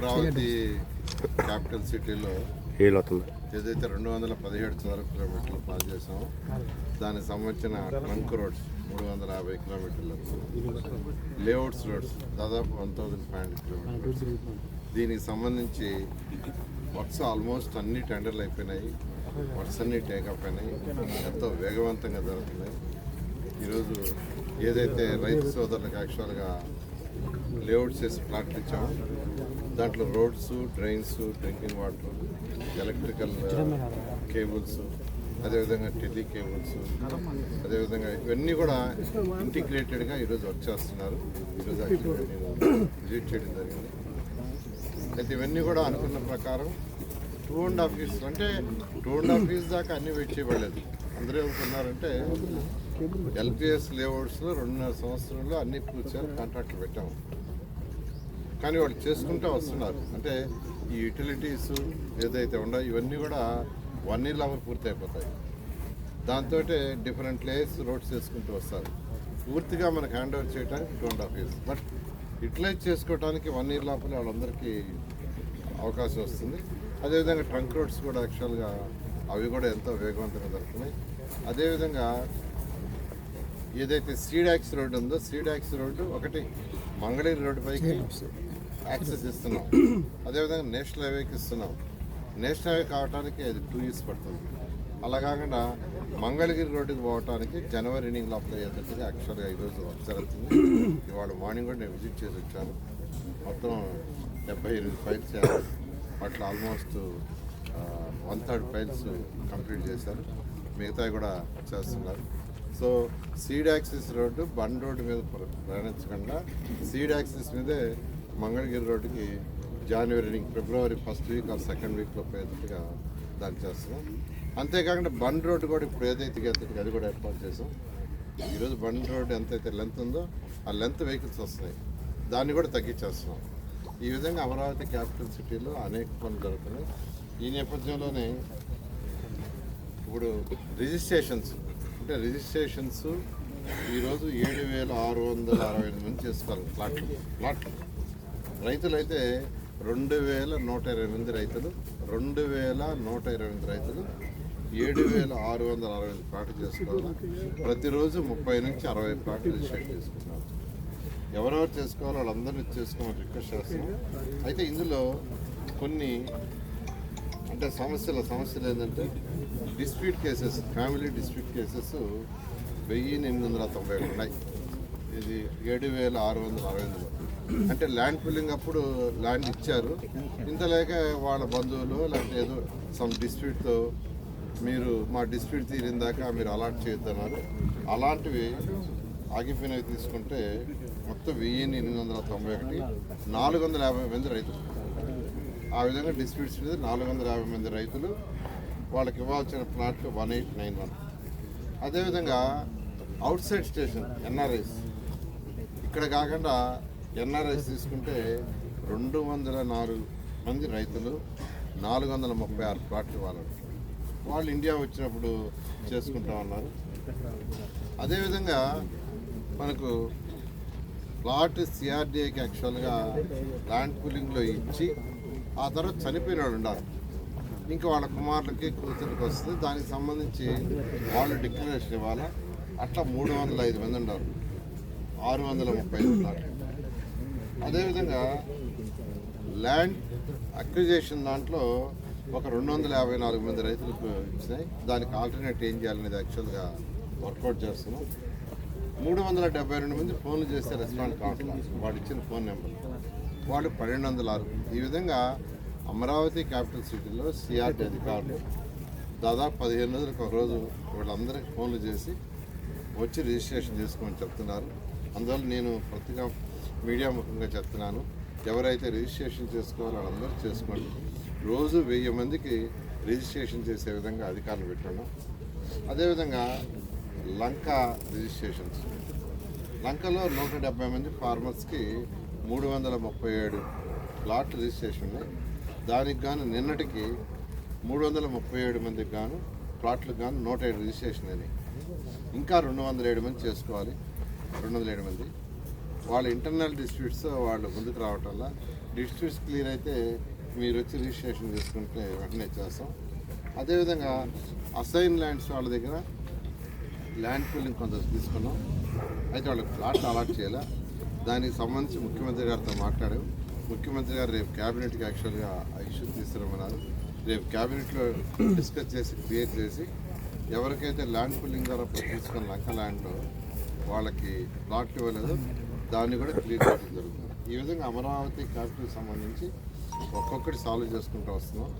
Amaravati capital సిటీలో ఏదైతే రెండు వందల పదిహేడు చదరపు కిలోమీటర్లు పాస్ చేసామో దానికి సంబంధించిన ట్రంక్ రోడ్స్ మూడు వందల యాభై కిలోమీటర్లు. లేఅవుట్స్ రోడ్స్ దాదాపు one thousand five hundred kilometres దీనికి సంబంధించి వర్క్స్ ఆల్మోస్ట్ అన్ని టెండర్లు అయిపోయినాయి. వర్క్స్ అన్ని టేకప్ అయినాయి. ఎంతో వేగవంతంగా జరుగుతున్నాయి. ఈరోజు ఏదైతే రైతు సోదరులకు యాక్చువల్గా లేఅవుట్ చేసి ప్లాట్లు ఇచ్చాము దాంట్లో roads drains drinking water electrical uh, cables అదేవిధంగా టెలి కేబుల్స్ అదేవిధంగా ఇవన్నీ కూడా ఇంటిగ్రేటెడ్గా ఈరోజు వర్క్ చేస్తున్నారు. ఈరోజు యాక్చువల్గా నేను విజిట్ చేయడం జరిగింది. అయితే ఇవన్నీ కూడా అనుకున్న ప్రకారం టూ అండ్ హాఫ్ ఇయర్స్ అంటే టూ అండ్ హాఫ్ ఇయర్స్ దాకా అన్ని వెయిట్ చేయబడలేదు. అందరూ ఏమనుకున్నారంటే ఎల్పిఎస్ లేఅవుట్స్లో రెండున్నర సంవత్సరంలో అన్ని పూర్తి కాంట్రాక్ట్లు పెట్టాము. కానీ వాళ్ళు చేసుకుంటూ వస్తున్నారు. అంటే ఈ యూటిలిటీస్ ఏదైతే ఉన్నాయో ఇవన్నీ కూడా వన్ ఇయర్ లోపల పూర్తి అయిపోతాయి దాంతో డిఫరెంట్ లేయర్స్ రోడ్స్ చేసుకుంటూ వస్తారు. పూర్తిగా మనకు హ్యాండ్ ఓవర్ చేయడానికి two and half years but utilize చేసుకోవడానికి వన్ ఇయర్ లోపల వాళ్ళందరికీ అవకాశం వస్తుంది. అదేవిధంగా ట్రంక్ రోడ్స్ కూడా యాక్చువల్గా అవి కూడా ఎంతో వేగవంతంగా దొరుకుతున్నాయి అదేవిధంగా ఏదైతే సీడాక్స్ రోడ్డు ఉందో సీడాక్స్ రోడ్డు ఒకటి మంగళగిరి రోడ్డు పైకి యాక్సెస్ ఇస్తున్నాం అదేవిధంగా నేషనల్ హైవేకి ఇస్తున్నాం. నేషనల్ హైవే కావడానికి అది టూ ఇయర్స్ పడుతుంది. అలా కాకుండా మంగళగిరి రోడ్డుకి పోవడానికి జనవరి ఇన్నింగ్ లోపల అయ్యేటట్టుగా యాక్చువల్గా ఈరోజు వర్క్ జరుగుతుంది ఇవాళ మార్నింగ్ కూడా నేను విజిట్ చేసి వచ్చాను. మొత్తం డెబ్బై ఎనిమిది ఫైల్స్ వాటిలో almost one third files complete చేశారు. మిగతావి కూడా చేస్తున్నారు. So seed access road bund road మీద ప్ర- ప్రయాణించకుండా సీడ్ యాక్సిస్ మీదే మంగళగిరి రోడ్డుకి జనవరి ఫిబ్రవరి ఫస్ట్ వీక్ ఆ సెకండ్ వీక్లో పోయేటట్టుగా దాన్ని చేస్తున్నాం. అంతేకాకుండా బండ్ రోడ్డు కూడా ఇప్పుడు ఏదైతే గెలుతుంది అది కూడా ఏర్పాటు చేసాం. ఈరోజు బండ్ రోడ్డు ఎంతైతే లెంత్ ఉందో ఆ లెంత్ వెహికల్స్ వస్తున్నాయి. దాన్ని కూడా తగ్గించేస్తున్నాం. ఈ విధంగా అమరావతి క్యాపిటల్ సిటీలో అనేక పనులు జరుగుతున్నాయి. ఈ నేపథ్యంలోనే ఇప్పుడు రిజిస్ట్రేషన్స్ అంటే రిజిస్ట్రేషన్స్ ఈరోజు ఏడు వేల ఆరు వందల అరవై ఎనిమిది మంది చేసుకోవాలి. ప్లాట్లు ప్లాట్లు. రైతులైతే రెండు వేల నూట ఇరవై ఎనిమిది రైతులు రెండు వేల నూట ఇరవై ఎనిమిది రైతులు ఏడు వేల ఆరు వందల అరవై ఐదు ప్లాట్లు చేసుకోవాలి? ప్రతిరోజు ముప్పై నుంచి అరవై ప్లాట్లు రిజిస్టర్ చేసుకున్నారు ఎవరెవరు చేసుకోవాలో వాళ్ళందరినీ చేసుకోమని రిక్వెస్ట్ చేస్తున్నాం. అయితే ఇందులో కొన్ని అంటే సమస్యల సమస్యలు ఏంటంటే dispute cases family dispute cases వెయ్యి ఎనిమిది వందల తొంభై ఉన్నాయి. ఇది ఏడు వేల ఆరు వందల అరవై ఎనిమిది అంటే ల్యాండ్ ఫిల్లింగ్ అప్పుడు ల్యాండ్ ఇచ్చారు. ఇంత లేక వాళ్ళ బంధువులు లేకపోతే ఏదో సమ్ డిస్ప్యూట్తో మీరు మా డిస్ప్యూట్ తీరిందాక మీరు అలాట్ చేయొద్దన్నారు అలాంటివి ఆగిపోయినవి తీసుకుంటే మొత్తం వెయ్యి ఎనిమిది వందల తొంభై ఒకటి నాలుగు వందల యాభై మంది రైతులు. ఆ విధంగా డిస్ప్యూట్స్ మీద నాలుగు వందల యాభై మంది రైతులు వాళ్ళకి ఇవ్వాల్సిన ప్లాట్లు వన్ ఎయిట్ నైన్ వన్ అదేవిధంగా అవుట్ సైడ్ స్టేషన్ ఎన్ఆర్ఐస్ ఇక్కడ కాకుండా ఎన్ఆర్ఎస్ తీసుకుంటే రెండు వందల నాలుగు మంది రైతులు నాలుగు వందల ముప్పై ఆరు ప్లాట్లు వాళ్ళు. వాళ్ళు ఇండియా వచ్చినప్పుడు చేసుకుంటా ఉన్నారు. అదేవిధంగా మనకు ప్లాట్ సిఆర్డీఏకి యాక్చువల్గా ల్యాండ్ పూలింగ్లో ఇచ్చి ఆ తర్వాత చనిపోయిన వాళ్ళు ఉండాలి. ఇంకా వాళ్ళ కుమారులకి కూతురికి వస్తుంది దానికి సంబంధించి వాళ్ళు డిక్లరేషన్ ఇవ్వాలా? అట్లా మూడు వందల ఐదు మంది ఉన్నారు ఆరు వందల ముప్పై ఐదు ప్లాట్లు అదేవిధంగా ల్యాండ్ అక్విజేషన్ దాంట్లో ఒక రెండు వందల యాభై నాలుగు మంది రైతులకు ఇచ్చినాయి దానికి ఆల్టర్నేట్ ఏం చేయాలనేది యాక్చువల్గా వర్కౌట్ చేస్తున్నాం. మూడు వందల డెబ్బై రెండు మంది ఫోన్లు చేస్తే రెస్పాండ్ కావట్లేదు వాళ్ళు ఇచ్చిన ఫోన్ నెంబర్. వాళ్ళు పన్నెండు వందల ఆరు. ఈ విధంగా అమరావతి క్యాపిటల్ సిటీలో సిఆర్టీ అధికారులు దాదాపు పదిహేను రోజులకు ఒక రోజు వీళ్ళందరికీ ఫోన్లు చేసి వచ్చి రిజిస్ట్రేషన్ చేసుకోమని చెప్తున్నారు. అందువల్ల నేను ప్రతిగా మీడియా ముఖంగా చెప్తున్నాను. ఎవరైతే రిజిస్ట్రేషన్ చేసుకోవాలో వాళ్ళందరూ చేసుకోండి. రోజు వెయ్యి మందికి రిజిస్ట్రేషన్ చేసే విధంగా అధికారులు పెట్టున్నాం అదేవిధంగా లంక రిజిస్ట్రేషన్స్. లంకలో నూట డెబ్బై మంది ఫార్మర్స్కి మూడు వందల ముప్పై ఏడు ప్లాట్లు రిజిస్ట్రేషన్ ఉన్నాయి. దానికి గాను నిన్నటికి మూడు వందల ముప్పై ఏడు మందికి గాను ప్లాట్లకు గాను నూట ఏడు రిజిస్ట్రేషన్ అయినాయి. ఇంకా రెండు వందల ఏడు మంది చేసుకోవాలి. రెండు వందల ఏడు మంది వాళ్ళ ఇంటర్నల్ డిస్ప్యూట్స్ వాళ్ళు ముందుకు రావటం వల్ల డిస్ప్యూట్స్ క్లియర్ అయితే మీరు వచ్చి రిజిస్ట్రేషన్ చేసుకుంటే వెంటనే చేస్తాం. అదేవిధంగా అసైన్ ల్యాండ్స్ వాళ్ళ దగ్గర ల్యాండ్ పూలింగ్ కొంత తీసుకున్నాం. అయితే వాళ్ళకి ప్లాట్లు అలాట్ చేయాలి. దానికి సంబంధించి ముఖ్యమంత్రి గారితో మాట్లాడాం. ముఖ్యమంత్రి గారు రేపు క్యాబినెట్కి యాక్చువల్గా ఆ ఇష్యూ తీసుకురమ్మన్నారు. రేపు క్యాబినెట్లో డిస్కస్ చేసి క్లియర్ చేసి ఎవరికైతే ల్యాండ్ పూలింగ్ ద్వారా తీసుకున్న లంక ల్యాండ్లో వాళ్ళకి ప్లాట్లు ఇవ్వలేదు. దాన్ని కూడా క్లియర్ చేయడం జరుగుతుంది. ఈ విధంగా అమరావతి క్యాపిటల్ సంబంధించి ఒక్కొక్కటి సాల్వ్ చేసుకుంటూ వస్తున్నాం.